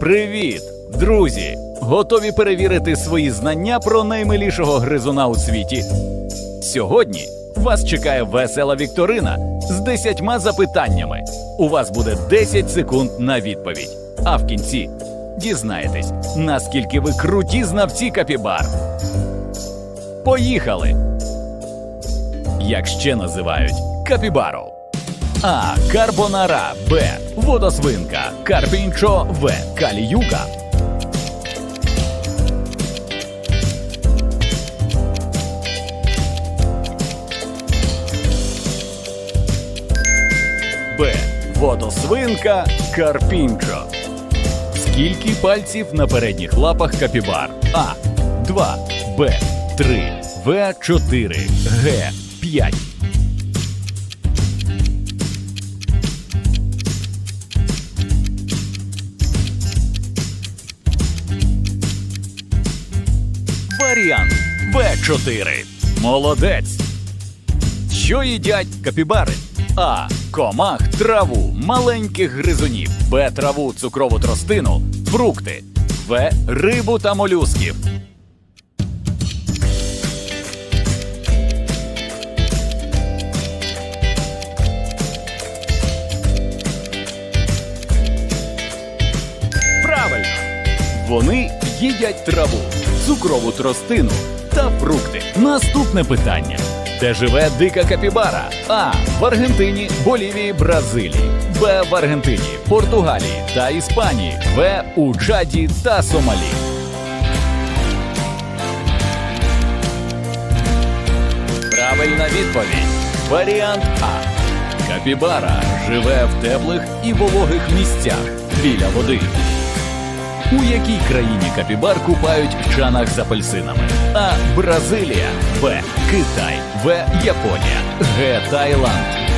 Привіт, друзі! Готові перевірити свої знання про наймилішого гризуна у світі? Сьогодні вас чекає весела вікторина з 10 запитаннями. У вас буде 10 секунд на відповідь. А в кінці дізнаєтесь, наскільки ви круті знавці капібар. Поїхали! Як ще називають капібару. А. Карбонара. Б. Водосвинка. Карпінчо. В. Каліюка. Б. Водосвинка. Карпінчо. Скільки пальців на передніх лапах капібар? А. 2. Б. 3. В. 4. Г. 5. Варіант Б4. Молодець. Що їдять капібари? А. Комах, траву, маленьких гризунів. Б. Траву, цукрову тростину, фрукти. В. Рибу та молюсків. Правильно! Вони їдять траву, цукрову тростину та фрукти. Наступне питання: де живе дика капібара? А. В Аргентині, Болівії, Бразилії. Б. В Аргентині, Португалії та Іспанії. В. У Чаді та Сомалі. Правильна відповідь. Варіант А. Капібара живе в теплих і вологих місцях біля води. У якій країні капібар купають в чанах з апельсинами? А. Бразилія, Б. Китай, В. Японія, Г. Таїланд.